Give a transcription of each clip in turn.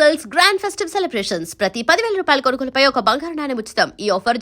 Silks grand festive celebrations ప్రతి పదివేల రూపాయల కొనుగోలుపై ఒక బంగారు నాణ్యం ఉచితం. ఈ ఆఫర్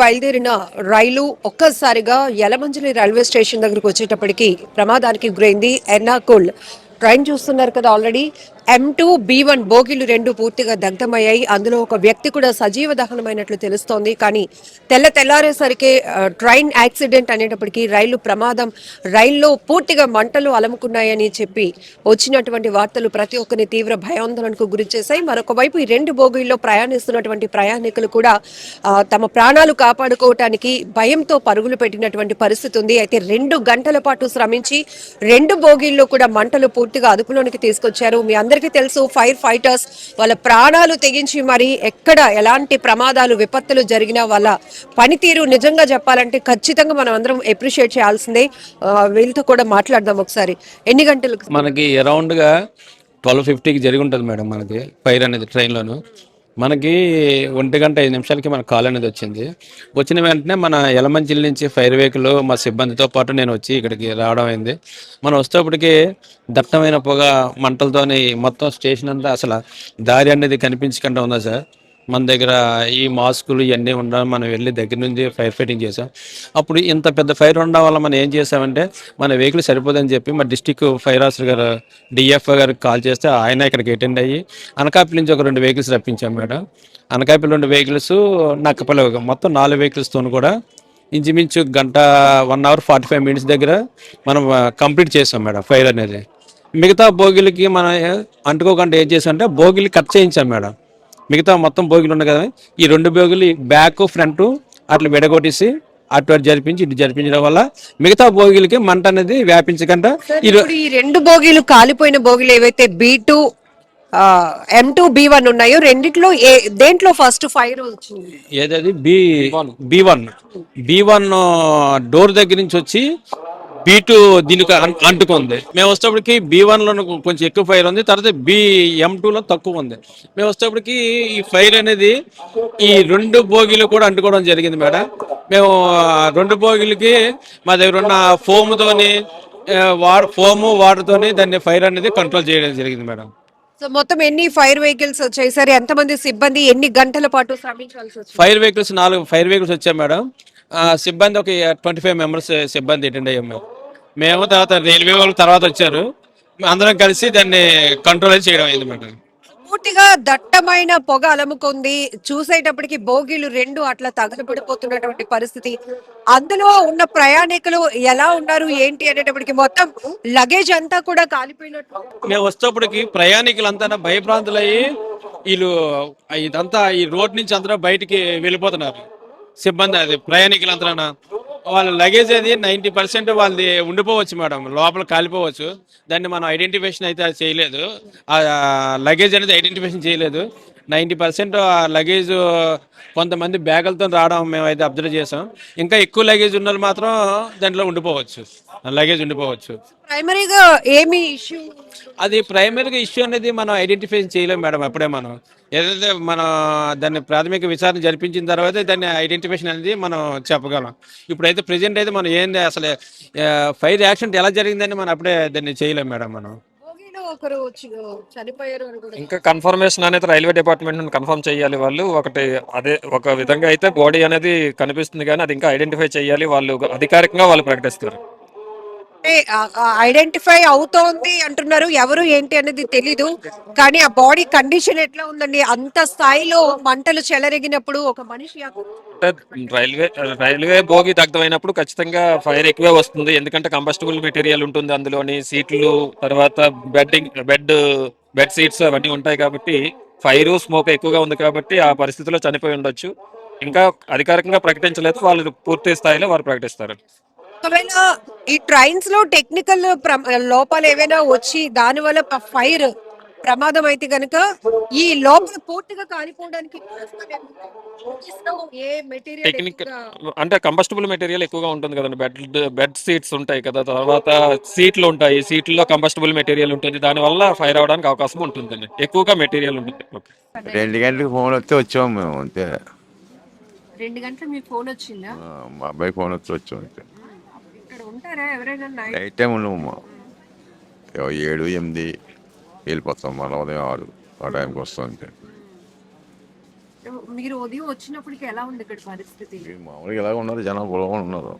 బయలుదేరిన రైలు ఒక్కసారిగా యలమంజలి రైల్వే స్టేషన్ దగ్గరకు వచ్చేటప్పటికి ప్రమాదానికి గురైంది ఎర్నాకుల్ ట్రైన్ చూస్తున్నారు కదా already. M two B one బోగిలు రెండు పూర్తిగా దగ్ధమయ్యాయి. అందులో ఒక వ్యక్తి కూడా సజీవ దహనమైనట్లు తెలుస్తోంది. కానీ తెల్ల తెల్లారేసరికి ట్రైన్ యాక్సిడెంట్ అనేటప్పటికీ రైలు ప్రమాదం రైల్లో పూర్తిగా మంటలు అలముకున్నాయని చెప్పి వచ్చినటువంటి వార్తలు ప్రతి ఒక్కరిని తీవ్ర భయాందోళనకు గురి చేశాయి మరొక వైపు ఈ రెండు బోగిల్లో ప్రయాణిస్తున్నటువంటి ప్రయాణికులు కూడా తమ ప్రాణాలు కాపాడుకోవటానికి భయంతో పరుగులు పెట్టినటువంటి పరిస్థితి ఉంది. అయితే రెండు గంటల పాటు శ్రమించి రెండు బోగిల్లో కూడా మంటలు పూర్తిగా అదుపులోనికి తీసుకొచ్చారు. మీ అందరికీ తెలుసు ఫైర్ ఫైటర్స్ వాళ్ళ ప్రాణాలు తెగించి మరి ఎక్కడ ఎలాంటి ప్రమాదాలు విపత్తులు జరిగినా వాళ్ళ పనితీరు నిజంగా చెప్పాలంటే ఖచ్చితంగా మనం అందరం అప్రిషియేట్ చేయాల్సిందే. వీళ్ళతో కూడా మాట్లాడదాం ఒకసారి. ఎన్ని గంటలకు? మనకి అరౌండ్గా ట్వెల్వ్ ఫిఫ్టీకి జరిగి ఉంటుంది మేడం మనకి ఫైర్ అనేది ట్రైన్లోను మనకి ఒంటి గంట ఐదు నిమిషాలకి మన కాల్ అనేది వచ్చింది. వచ్చిన వెంటనే మన ఎలమంచిల నుంచి ఫైర్ వెహికల్ మా సిబ్బందితో పాటు నేను వచ్చి ఇక్కడికి రావడం అయింది. మనం వచ్చేటప్పటికి దట్టమైన పొగ మంటలతోని మొత్తం స్టేషన్ అంతా అసలు దారి అనేది కనిపించకుండా ఉందా సార్? మన దగ్గర ఈ మాస్కులు ఇవన్నీ ఉండడం మనం వెళ్ళి దగ్గర నుంచి ఫైర్ ఫైటింగ్ చేసాం అప్పుడు ఇంత పెద్ద ఫైర్ ఉండడం వల్ల మనం ఏం చేసామంటే మన వెహికల్ సరిపోదని చెప్పి మా డిస్టిక్ ఫైర్ ఆఫీసర్ గారు డిఎఫ్ఓ గారికి కాల్ చేస్తే ఆయన ఇక్కడికి అటెండ్ అయ్యి అనకాపల్లి నుంచి ఒక రెండు వెహికల్స్ రప్పించాం మేడం. అనకాపల్లి రెండు వెహికల్స్ నక్కపల్లి మొత్తం నాలుగు వెహికల్స్తో కూడా ఇంచుమించు గంట one hour forty five minutes దగ్గర మనం కంప్లీట్ చేసాం మేడం ఫైర్ అనేది. మిగతా భోగిలకి మనం అంటుకోకుండా ఏం చేసామంటే భోగిలు కట్ చేయించాం మేడం. మిగతా మొత్తం బోగిలు ఉన్నాయి కదా ఈ రెండు బోగిలు బ్యాక్ ఫ్రంట్ అట్లా విడగొట్టేసి అటు అటు జరిపించి ఇటు జరిపించడం వల్ల మిగతా బోగిలకి మంట అనేది వ్యాపించకుండా ఈ రో- ఇప్పుడు ఈ రెండు బోగీలు కాలిపోయిన బోగీలు ఏవైతే B two M two B one ఉన్నాయో రెండిట్లో ఏ దేంట్లో ఫస్ట్ ఫైర్ వచ్చింది? ఏదది? B B one B one door దగ్గర నుంచి వచ్చి బి టూ దీనికి అంటుకుంది. మేము వచ్చేటప్పటికి బి వన్లో కొంచెం ఎక్కువ ఫైర్ ఉంది తర్వాత బి ఎం టూ లో తక్కువ ఉంది. మేము వచ్చేటప్పటికి ఈ ఫైర్ అనేది ఈ రెండు బోగీలు కూడా అంటుకోవడం జరిగింది మేడం. మేము రెండు బోగీలకి మా దగ్గర ఉన్న ఫోమ్ తోని ఆ, వాటర్ ఫోము వాటర్ తోని దాన్ని ఫైర్ అనేది కంట్రోల్ చేయడం జరిగింది మేడం. సో మొత్తం ఎన్ని ఫైర్ వెహికల్స్ వచ్చేసరి ఎంతమంది సిబ్బంది ఎన్ని గంటల పాటు శ్రమించాల్సి వచ్చింది? ఫైర్ వెహికల్స్ నాలుగు ఫైర్ వెహికల్స్ వచ్చాయి మేడం. సిబ్బంది ఒక ట్వంటీ ఫైవ్ మెంబర్స్ సిబ్బంది అటెండ్ అయ్యాం మేము. మేము తర్వాత రైల్వే వాళ్ళు తర్వాత వచ్చారు. అందరం కలిసి దాన్ని కంట్రోల్ చేయడం అయింది మేడం. పూర్తిగా దట్టమైన పొగ అలముకుంది. చూసేటప్పటికి బోగీలు రెండు అట్లా తగలబడిపోతున్నటువంటి పరిస్థితి. అందులో ఉన్న ప్రయాణికులు ఎలా ఉన్నారు ఏంటి అనేటప్పటికి మొత్తం లగేజ్ అంతా కూడా కాలిపోయినట్టు. మేము వచ్చేటప్పటికి ప్రయాణికులంతా భయభ్రాంతులయ్యి వీళ్ళు ఇదంతా ఈ రోడ్ నుంచి అందరూ బయటికి వెళ్ళిపోతున్నారు. సిబ్బంది అది ప్రయాణికులంతా వాళ్ళ లగేజ్ అది నైంటీ పర్సెంట్ వాళ్ళది ఉండిపోవచ్చు మేడం లోపల కాలిపోవచ్చు. దాన్ని మనం ఐడెంటిఫికేషన్ అయితే అది చేయలేదు. ఆ లగేజ్ అనేది ఐడెంటిఫికేషన్ చేయలేదు. నైంటీ పర్సెంట్ ఆ లగేజ్ కొంతమంది బ్యాగులతో రావడం మేము అయితే అబ్జర్వ్ చేసాం ఇంకా ఎక్కువ లగేజ్ ఉన్న వాళ్ళు మాత్రం దాంట్లో ఉండిపోవచ్చు. లగేజ్ ఉండిపోవచ్చు. ప్రైమరీగా ఏమి ఇష్యూ అది ప్రైమరీగా ఇష్యూ అనేది మనం ఐడెంటిఫై చేయలేం మేడం అప్పుడే మనం. ఏదైతే మనం దాన్ని ప్రాథమిక విచారణ జరిపించిన తర్వాత దాన్ని ఐడెంటిఫికేషన్ అనేది మనం చెప్పగలం. ఇప్పుడైతే ప్రెజెంట్ అయితే మనం ఏంది అసలు ఫైర్ యాక్సిడెంట్ ఎలా జరిగిందని మనం అప్పుడే దాన్ని చేయలేం మేడం మనం. ఒకరు చనిపోయారు ఇంకా కన్ఫర్మేషన్ అనేది రైల్వే డిపార్ట్మెంట్ నుండి కన్ఫర్మ్ చేయాలి వాళ్ళు. ఒకటి అదే ఒక విధంగా అయితే బాడీ అనేది కనిపిస్తుంది కానీ అది ఇంకా ఐడెంటిఫై చేయాలి. వాళ్ళు అధికారికంగా వాళ్ళు ప్రకటిస్తారు. ఐడెంటిఫై అవుతోంది అంటున్నారు. ఎవరు ఏంటి అనేది తెలీదు. కానీ ఆ బాడీ కండిషన్ ఎట్లా ఉందండి? అంత స్థాయిలో మంటలు చెలరేగినప్పుడు ఒక మనిషి రైల్వే రైల్వే భోగి దగ్ధమైనప్పుడు ఖచ్చితంగా ఫైర్ ఎక్కువే వస్తుంది. ఎందుకంటే కంబస్టబుల్ మెటీరియల్ ఉంటుంది అందులోని. సీట్లు తర్వాత బెడ్డింగ్ బెడ్ బెడ్ సీట్స్ అవన్నీ ఉంటాయి కాబట్టి ఫైర్ స్మోక్ ఎక్కువగా ఉంది కాబట్టి ఆ పరిస్థితిలో చనిపోయి ఉండొచ్చు. ఇంకా అధికారికంగా ప్రకటించలేదు. వాళ్ళు పూర్తి స్థాయిలో వారు ప్రకటిస్తారు. ఒకవేళ ఈ ట్రైన్స్లో టెక్నికల్ లోపాలు ఏవైనా వచ్చి దాని వల్ల ఫైర్ ప్రమాదం అయితే గనుక ఈ లోపల పూర్తిగా కాలిపోవడానికి ఏ మెటీరియల్ టెక్నిక్ అంటే కంబస్టబుల్ మెటీరియల్ ఎక్కువగా ఉంటుంది కదండి. బెడ్ బెడ్ సీట్స్ ఉంటాయి కదా. తర్వాత సీట్లు ఉంటాయి. సీట్లలో కంబస్టబుల్ మెటీరియల్ ఉంటుంది. దానివల్ల ఫైర్ అవడానికి అవకాశం ఉంటుందండి. ఎక్కువగా మెటీరియల్ ఉంటుంది. రెండు గంటలకు ఫోన్ వస్తే వచ్చాము మేము అంతే. రెండు గంటలు మీ ఫోన్ వచ్చిందా? మా అబ్బాయి ఫోన్ వస్తే వచ్చాము అంతే. ఇక్కడ ఉంటారా? ఎవరైనా నైట్ నైట్ టైం ఉండము మా ఏవో ఏడు ఎనిమిది వెళ్ళిపోతాం మళ్ళీ ఉదయం ఆరు ఆ టైంకి వస్తాం అంతే. మీరు ఉదయం వచ్చినప్పటికి ఎలా ఉంది ఇక్కడ పరిస్థితి? మామూలుగా ఇలాగ ఉన్నారు జనం పొలం ఉన్నారు.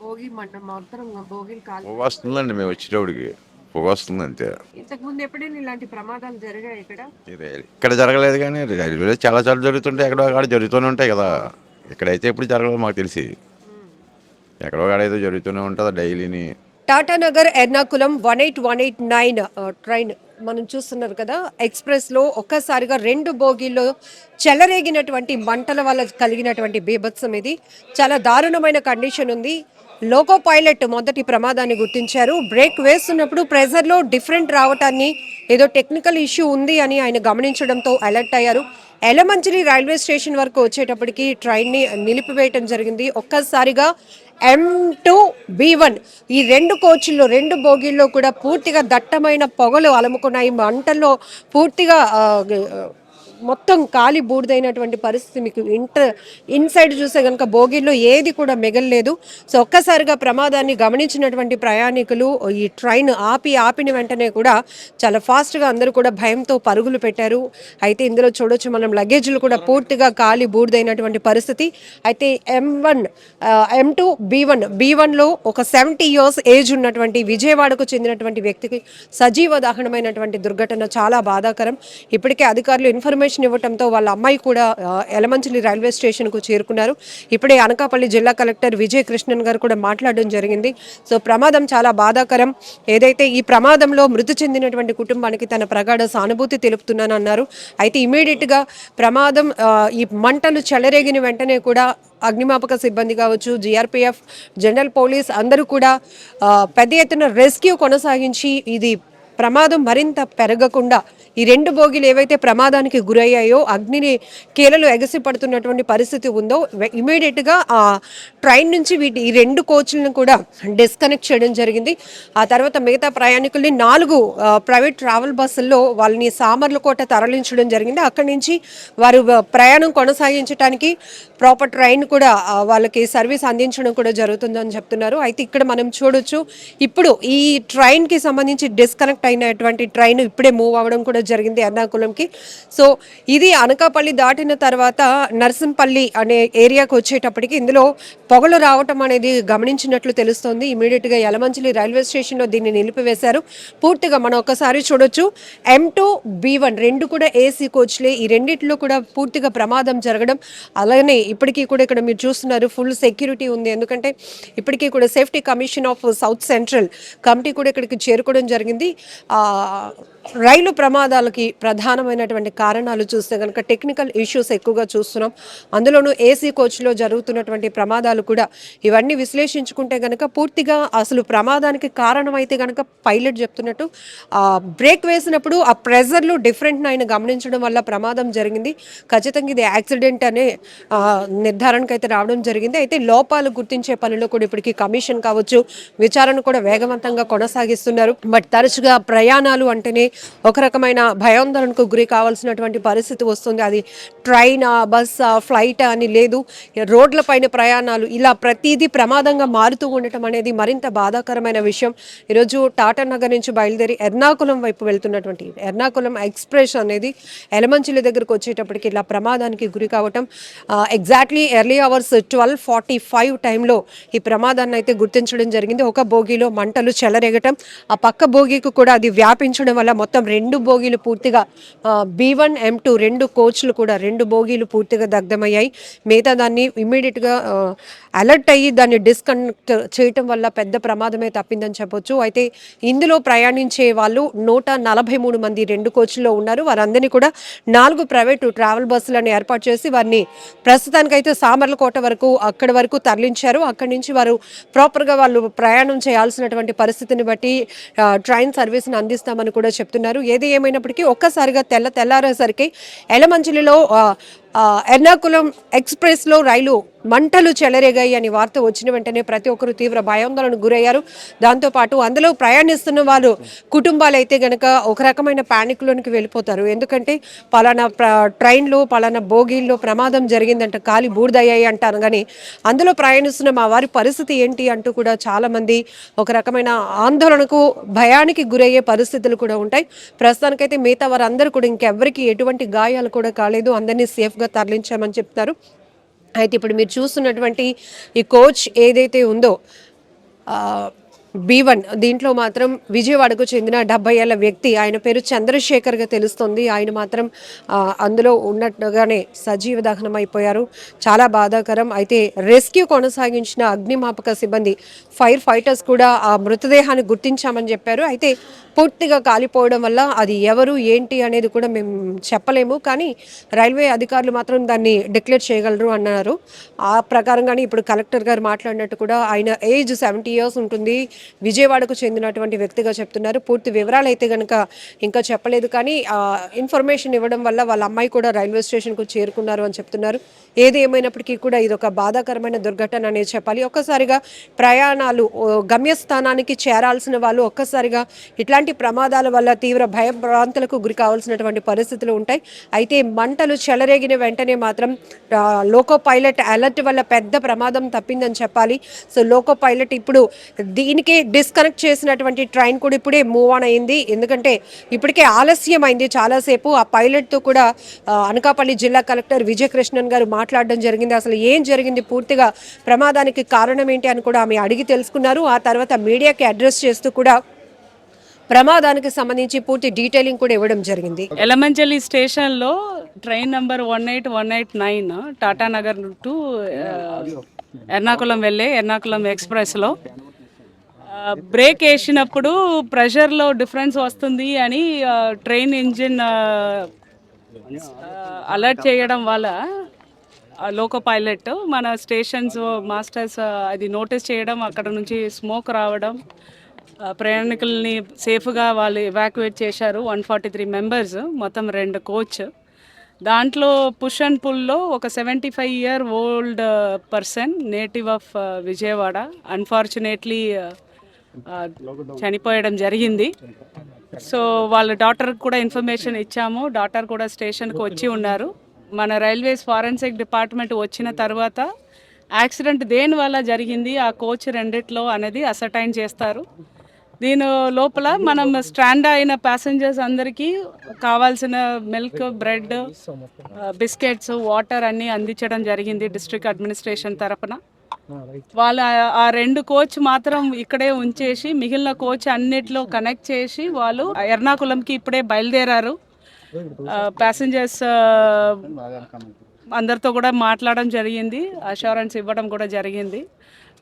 భోగి మంట మొత్తం భోగిలు కాలి పొగ వస్తుందండి మేము వచ్చేటప్పటికి. పొగ వస్తుంది అంతే. ఇంతకు ముందు ఎప్పుడైనా ఇలాంటి ప్రమాదాలు జరిగాయి ఇక్కడ? ఇది ఇక్కడ జరగలేదు కానీ రైల్వేలో చాలా చాలా జరుగుతుంటాయి ఎక్కడో అక్కడ జరుగుతూనే ఉంటాయి కదా. ఇక్కడైతే ఎప్పుడు జరగలేదు మాకు తెలిసి. ఎక్కడో ఏదో జరుగుతూనే ఉంటుంది డైలీని. Tata Nagar Ernakulam one eight one eight nine train మనం చూస్తున్నారు కదా ఎక్స్ప్రెస్లో ఒక్కసారిగా రెండు బోగీల్లో చెలరేగినటువంటి మంటల వల్ల కలిగినటువంటి బీభత్సం ఇది. చాలా దారుణమైన కండిషన్ ఉంది. లోకో పైలట్ మొదటి ప్రమాదాన్ని గుర్తించారు. బ్రేక్ వేస్తున్నప్పుడు ప్రెజర్లో డిఫరెంట్ రావటాన్ని ఏదో టెక్నికల్ ఇష్యూ ఉంది అని ఆయన గమనించడంతో అలర్ట్ అయ్యారు. ఎలమంచిలి రైల్వే స్టేషన్ వరకు వచ్చేటప్పటికి ట్రైన్ని నిలిపివేయటం జరిగింది. ఒక్కసారిగా ఎం టూ బి వన్ ఈ రెండు కోచ్ల్లో రెండు బోగీల్లో కూడా పూర్తిగా దట్టమైన పొగలు అలముకున్నాయి. మంటల్లో పూర్తిగా మొత్తం కాలి బూడిదైనటువంటి పరిస్థితి మీకు ఇంటర్ ఇన్సైడ్ చూస్తే కనుక బోగిల్లో ఏది కూడా మిగలలేదు. సో ఒక్కసారిగా ప్రమాదాన్ని గమనించినటువంటి ప్రయాణికులు ఈ ట్రైన్ ఆపి ఆపిన వెంటనే కూడా చాలా ఫాస్ట్గా అందరూ కూడా భయంతో పరుగులు పెట్టారు. అయితే ఇందులో చూడొచ్చు మనం లగేజ్లు కూడా పూర్తిగా కాలి బూడిదైనటువంటి పరిస్థితి. అయితే M one M two B one B వన్లో ఒక సెవెంటీ ఇయర్స్ ఏజ్ ఉన్నటువంటి విజయవాడకు చెందినటువంటి వ్యక్తికి సజీవ దహనమైనటువంటి దుర్ఘటన చాలా బాధాకరం. ఇప్పటికే అధికారులు ఇన్ఫర్మేషన్ ఇవ్వడంతో వాళ్ళ అమ్మాయి కూడా ఎలమంచిలి రైల్వే స్టేషన్కు చేరుకున్నారు. ఇప్పుడే అనకాపల్లి జిల్లా కలెక్టర్ విజయ్ కృష్ణన్ గారు కూడా మాట్లాడడం జరిగింది. సో ప్రమాదం చాలా బాధాకరం. ఏదైతే ఈ ప్రమాదంలో మృతి చెందినటువంటి కుటుంబానికి తన ప్రగాఢ సానుభూతి తెలుపుతున్నానన్నారు. అయితే ఇమీడియట్గా ప్రమాదం ఈ మంటలు చెలరేగిన వెంటనే కూడా అగ్నిమాపక సిబ్బంది కావచ్చు జిఆర్పిఎఫ్ జనరల్ పోలీస్ అందరూ కూడా పెద్ద ఎత్తున రెస్క్యూ కొనసాగించి ఇది ప్రమాదం మరింత పెరగకుండా ఈ రెండు బోగీలు ఏవైతే ప్రమాదానికి గురయ్యాయో అగ్నిని కీలలు ఎగసిపడుతున్నటువంటి పరిస్థితి ఉందో ఇమీడియట్గా ఆ ట్రైన్ నుంచి వీటి ఈ రెండు కోచ్లను కూడా డిస్కనెక్ట్ చేయడం జరిగింది. ఆ తర్వాత మిగతా ప్రయాణికుల్ని నాలుగు ప్రైవేట్ ట్రావెల్ బస్సుల్లో వాళ్ళని సామర్లకోట తరలించడం జరిగింది. అక్కడి నుంచి వారు ప్రయాణం కొనసాగించడానికి ప్రాపర్ ట్రైన్ కూడా వాళ్ళకి సర్వీస్ అందించడం కూడా జరుగుతుందని చెప్తున్నారు. అయితే ఇక్కడ మనం చూడొచ్చు ఇప్పుడు ఈ ట్రైన్కి సంబంధించి డిస్కనెక్ట్ అయినటువంటి ట్రైన్ ఇప్పుడే మూవ్ అవ్వడం కూడా జరిగింది ఎర్నాకుళంకి. సో ఇది అనకాపల్లి దాటిన తర్వాత నర్సింపల్లి అనే ఏరియాకి వచ్చేటప్పటికి ఇందులో పొగలు రావటం అనేది గమనించినట్లు తెలుస్తోంది. ఇమీడియట్గా యలమంచిలి రైల్వే స్టేషన్లో దీన్ని నిలిపివేశారు. పూర్తిగా మనం ఒకసారి చూడొచ్చు. ఎం టూ బీ వన్ రెండు కూడా ఏసీ కోచ్లే ఈ రెండిట్లో కూడా పూర్తిగా ప్రమాదం జరగడం అలానే ఇప్పటికీ కూడా ఇక్కడ మీరు చూస్తున్నారు ఫుల్ సెక్యూరిటీ ఉంది. ఎందుకంటే ఇప్పటికీ కూడా safety commission of south central committee కూడా ఇక్కడికి చేరుకోవడం జరిగింది. రైలు ప్రమాదాలకి ప్రధానమైనటువంటి కారణాలు చూస్తే కనుక టెక్నికల్ ఇష్యూస్ ఎక్కువగా చూస్తున్నాం. అందులోనూ ఏసీ కోచ్లో జరుగుతున్నటువంటి ప్రమాదాలు కూడా ఇవన్నీ విశ్లేషించుకుంటే కనుక పూర్తిగా అసలు ప్రమాదానికి కారణమైతే కనుక పైలట్ చెప్తున్నట్టు బ్రేక్ వేసినప్పుడు ఆ ప్రెజర్లు డిఫరెంట్ ఆయన గమనించడం వల్ల ప్రమాదం జరిగింది. ఖచ్చితంగా ఇది యాక్సిడెంట్ అనే నిర్ధారణకు అయితే రావడం జరిగింది. అయితే లోపాలు గుర్తించే పనిలో కూడా ఇప్పటికీ కమిషన్ కావచ్చు విచారణ కూడా వేగవంతంగా కొనసాగిస్తున్నారు. బట్ తరచుగా ప్రయాణాలు అంటేనే ఒక రకమైన భయాందోళనకు గురి కావాల్సినటువంటి పరిస్థితి వస్తుంది. అది ట్రైన్ బస్ ఫ్లైట్ అని లేదు. రోడ్ల పైన ప్రయాణాలు ఇలా ప్రతిదీ ప్రమాదంగా మారుతూ ఉండటం అనేది మరింత బాధాకరమైన విషయం. ఈరోజు టాటా నగర్ నుంచి బయలుదేరి ఎర్నాకుళం వైపు వెళ్తున్నటువంటి ఎర్నాకుళం ఎక్స్ప్రెస్ అనేది ఎలమంచిల దగ్గరకు వచ్చేటప్పటికి ఇలా ప్రమాదానికి గురి కావటం exactly early hours twelve forty five టైంలో ఈ ప్రమాదాన్ని అయితే గుర్తించడం జరిగింది. ఒక బోగిలో మంటలు చెలరేగటం ఆ పక్క బోగికి కూడా అది వ్యాపించడం వల్ల మొత్తం రెండు బోగీలు పూర్తిగా బి వన్ ఎం టూ రెండు కోచ్లు కూడా రెండు బోగీలు పూర్తిగా దగ్ధమయ్యాయి. మిగతా దాన్ని ఇమీడియట్గా అలర్ట్ అయ్యి దాన్ని డిస్కనెక్ట్ చేయటం వల్ల పెద్ద ప్రమాదమే తప్పిందని చెప్పొచ్చు. అయితే ఇందులో ప్రయాణించే వాళ్ళు నూట నలభై మూడు మంది రెండు కోచ్ల్లో ఉన్నారు. వారందరినీ కూడా నాలుగు ప్రైవేటు ట్రావెల్ బస్సులను ఏర్పాటు చేసి వారిని ప్రస్తుతానికైతే సామర్లకోట వరకు అక్కడి వరకు తరలించారు. అక్కడి నుంచి వారు ప్రాపర్గా వాళ్ళు ప్రయాణం చేయాల్సినటువంటి పరిస్థితిని బట్టి ట్రైన్ సర్వీస్ని అందిస్తామని కూడా చెప్తున్నారు. ఏది ఏమైనప్పటికీ ఒక్కసారిగా తెల్ల తెల్లారేసరికి ఎలమంచిలిలో ఎర్నాకుళం ఎక్స్ప్రెస్లో రైలు మంటలు చెలరేగాయి అని వార్త వచ్చిన వెంటనే ప్రతి ఒక్కరు తీవ్ర భయాందోళనకు గురయ్యారు. దాంతోపాటు అందులో ప్రయాణిస్తున్న వారు కుటుంబాలు అయితే గనక ఒక రకమైన ప్యానిక్లోనికి వెళ్ళిపోతారు. ఎందుకంటే పలానా ట్రైన్లో పలానా బోగీల్లో ప్రమాదం జరిగిందంట కాలి బూడిదయ్యాయి అంటారు. కానీ అందులో ప్రయాణిస్తున్న మా వారి పరిస్థితి ఏంటి అంటూ కూడా చాలామంది ఒక రకమైన ఆందోళనకు భయానికి గురయ్యే పరిస్థితులు కూడా ఉంటాయి. ప్రస్తుతానికైతే మిగతా వారందరూ కూడా ఇంకెవ్వరికి ఎటువంటి గాయాలు కూడా కాలేదు. అందరినీ సేఫ్గా తరలించామని చెప్తారు అయితే ఇప్పుడు మీరు చూస్తున్నటువంటి ఈ కోచ్ ఏదైతే ఉందో బి వన్ దీంట్లో మాత్రం విజయవాడకు చెందిన డెబ్బై ఏళ్ళ వ్యక్తి. ఆయన పేరు చంద్రశేఖర్గా తెలుస్తుంది. ఆయన మాత్రం అందులో ఉన్నట్టుగానే సజీవ దహనం అయిపోయారు చాలా బాధాకరం. అయితే రెస్క్యూ కొనసాగించిన అగ్నిమాపక సిబ్బంది ఫైర్ ఫైటర్స్ కూడా ఆ మృతదేహాన్ని గుర్తించామని చెప్పారు. అయితే పూర్తిగా కాలిపోవడం వల్ల అది ఎవరు ఏంటి అనేది కూడా మేము చెప్పలేము. కానీ రైల్వే అధికారులు మాత్రం దాన్ని డిక్లేర్ చేయగలరు అన్నారు. ఆ ప్రకారంగానే ఇప్పుడు కలెక్టర్ గారు మాట్లాడినట్టు కూడా ఆయన ఏజ్ సెవెంటీ ఇయర్స్ ఉంటుంది. విజయవాడకు చెందినటువంటి వ్యక్తిగా చెప్తున్నారు. పూర్తి వివరాలు అయితే కనుక ఇంకా చెప్పలేదు. కానీ ఇన్ఫర్మేషన్ ఇవ్వడం వల్ల వాళ్ళ అమ్మాయి కూడా రైల్వే స్టేషన్కు చేరుకున్నారు అని చెప్తున్నారు. ఏది ఏమైనప్పటికీ కూడా ఇది ఒక బాధాకరమైన దుర్ఘటన అనేది చెప్పాలి. ఒక్కసారిగా ప్రయాణాలు గమ్యస్థానానికి చేరాల్సిన వాళ్ళు ఒక్కసారిగా ఇట్లాంటి ప్రమాదాల వల్ల తీవ్ర భయభ్రాంతులకు గురి కావాల్సినటువంటి పరిస్థితులు ఉంటాయి. అయితే మంటలు చెలరేగిన వెంటనే మాత్రం లోకో పైలట్ అలర్ట్ వల్ల పెద్ద ప్రమాదం తప్పిందని చెప్పాలి. సో లోకో పైలట్ ఇప్పుడు దీనికి డిస్కనెక్ట్ చేసినటువంటి ట్రైన్ కూడా ఇప్పుడే మూవ్ ఆన్ అయింది. ఎందుకంటే ఇప్పటికే ఆలస్యం అయింది చాలాసేపు. ఆ పైలట్తో కూడా అనకాపల్లి జిల్లా కలెక్టర్ విజయకృష్ణన్ గారు మాట్లాడడం జరిగింది. అసలు ఏం జరిగింది? పూర్తిగా ప్రమాదానికి కారణం ఏంటి అని కూడా ఆమె అడిగి తెలుసుకున్నారు. ఆ తర్వాత మీడియాకి అడ్రస్ చేస్తూ కూడా ప్రమాదానికి సంబంధించి పూర్తి డీటెయిలింగ్ కూడా ఇవ్వడం జరిగింది. ఎలమంజలి స్టేషన్లో train number one eight one eight nine Tatanagar to ఆ, ఎర్నాకుళం వెళ్ళే ఎర్నాకుళం ఎక్స్ప్రెస్లో. బ్రేక్ వేసినప్పుడు ప్రెషర్లో డిఫరెన్స్ వస్తుంది అని ట్రైన్ ఇంజిన్ అలర్ట్ చేయడం వల్ల లోకో పైలట్ మన స్టేషన్స్ మాస్టర్స్ అది నోటీస్ చేయడం అక్కడ నుంచి స్మోక్ రావడం ప్రయాణికుల్ని సేఫ్గా వాళ్ళు ఎవాక్యువేట్ చేశారు. వన్ ఫార్టీ త్రీ మెంబర్స్ మొత్తం రెండు కోచ్. దాంట్లో పుష్ అండ్ పుల్లో ఒక seventy five year old person native of Vijayawada. Unfortunately చనిపోయడం జరిగింది. సో వాళ్ళ డాక్టర్కి కూడా ఇన్ఫర్మేషన్ ఇచ్చాము. డాక్టర్ కూడా స్టేషన్కి వచ్చి ఉన్నారు. మన రైల్వేస్ ఫారెన్సిక్ డిపార్ట్మెంట్ వచ్చిన తర్వాత యాక్సిడెంట్ దేని వల్ల జరిగింది ఆ కోచ్ రెండిట్లో అనేది అసటైన్ చేస్తారు. దీని లోపల మనం స్టాండ్ అయిన ప్యాసింజర్స్ అందరికీ కావాల్సిన మిల్క్ బ్రెడ్ బిస్కెట్స్ వాటర్ అన్నీ అందించడం జరిగింది డిస్ట్రిక్ట్ అడ్మినిస్ట్రేషన్ తరపున. వాళ్ళ ఆ- ఆ రెండు కోచ్ మాత్రం ఇక్కడే ఉంచేసి మిగిలిన కోచ్ అన్నిట్లో కనెక్ట్ చేసి వాళ్ళు ఎర్నాకుళంకి ఇప్పుడే బయలుదేరారు. ప్యాసింజర్స్ అందరితో కూడా మాట్లాడడం జరిగింది. అష్యూరెన్స్ ఇవ్వడం కూడా జరిగింది.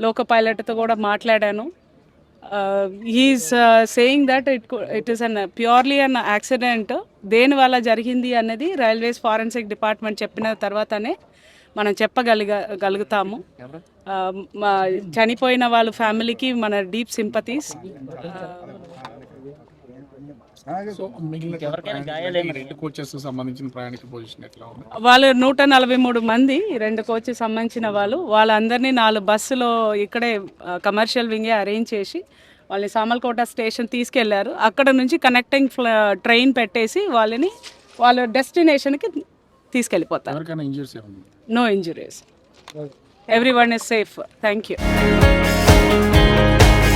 లోక పైలట్తో కూడా మాట్లాడాను. He is saying that it it is an purely an accident దేని వల్ల జరిగింది అన్నది రైల్వేస్ ఫారెన్సిక్ డిపార్ట్మెంట్ చెప్పిన తర్వాతనే మనం చెప్పగలిగ గలుగుతాము. చనిపోయిన వాళ్ళ ఫ్యామిలీకి మన డీప్ సింపతీస్ సో మిగిలిన ప్రయాణికులకి రెండు కోచెస్ సంబంధించిన ప్రయాణికుల పొజిషన్ ఎట్లా ఉంది వాళ్ళు నూట నలభై మూడు మంది రెండు కోచ్ సంబంధించిన వాళ్ళు. వాళ్ళందరినీ నాలుగు బస్సులో ఇక్కడే కమర్షియల్ వింగే అరేంజ్ చేసి వాళ్ళని సామల్కోట స్టేషన్ తీసుకెళ్ళారు. అక్కడ నుంచి కనెక్టింగ్ ట్రైన్ పెట్టేసి వాళ్ళని వాళ్ళ డెస్టినేషన్కి తీసుకెళ్ళిపోతారు. ఎవరికైనా ఇంజూరీస్ ఏముంది no injuries. Everyone is safe thank you